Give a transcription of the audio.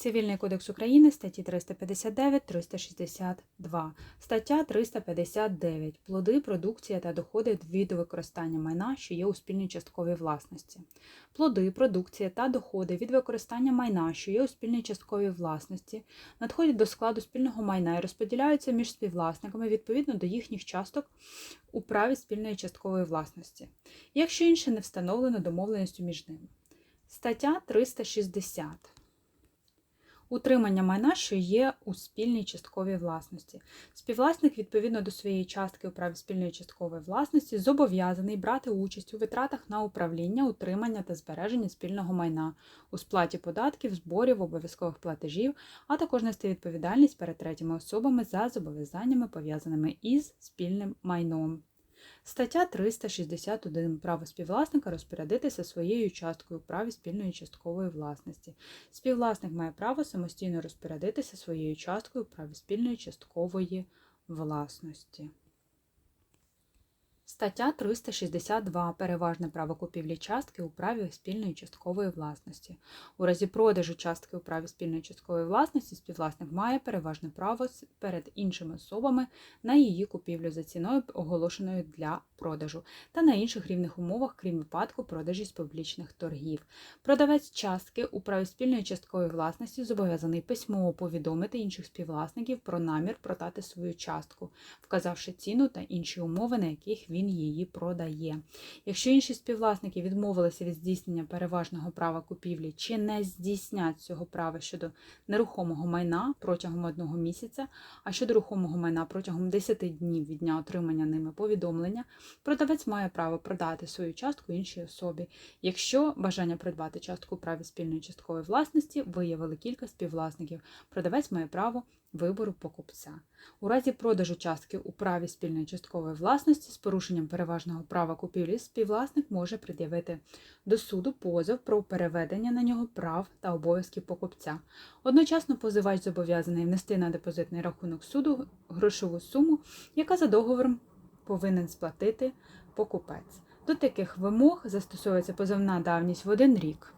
Цивільний кодекс України, статті 359, 362, стаття 359. Плоди, продукція та доходи від використання майна, що є у спільній частковій власності. Плоди, продукція та доходи від використання майна, що є у спільній частковій власності, надходять до складу спільного майна і розподіляються між співвласниками відповідно до їхніх часток у праві спільної часткової власності, якщо інше не встановлено домовленістю між ними. Стаття 360. Утримання майна, що є у спільній частковій власності. Співвласник, відповідно до своєї частки у праві спільної часткової власності, зобов'язаний брати участь у витратах на управління, утримання та збереження спільного майна, у сплаті податків, зборів, обов'язкових платежів, а також нести відповідальність перед третіми особами за зобов'язаннями, пов'язаними із спільним майном. Стаття 361. Право співвласника розпорядитися своєю часткою у праві спільної часткової власності. Співвласник має право самостійно розпорядитися своєю часткою у праві спільної часткової власності. Стаття 362. Переважне право купівлі частки у праві спільної часткової власності. У разі продажу частки у праві спільної часткової власності співвласник має переважне право перед іншими особами на її купівлю за ціною, оголошеною для продажу, та на інших рівних умовах, крім випадку продажі з публічних торгів. Продавець частки у праві спільної часткової власності зобов'язаний письмово повідомити інших співвласників про намір продати свою частку, вказавши ціну та інші умови, на яких він її продає. Якщо інші співвласники відмовилися від здійснення переважного права купівлі чи не здійснять цього права щодо нерухомого майна протягом одного місяця, а щодо рухомого майна протягом 10 днів від дня отримання ними повідомлення, продавець має право продати свою частку іншій особі, якщо бажання придбати частку у праві спільної часткової власності виявили кілька співвласників. Продавець має право вибору покупця. У разі продажу частки у праві спільної часткової власності з порушенням переважного права купівлі співвласник може пред'явити до суду позов про переведення на нього прав та обов'язків покупця. Одночасно позивач зобов'язаний внести на депозитний рахунок суду грошову суму, яка за договором повинен сплатити покупець. До таких вимог застосовується позовна давність в один рік.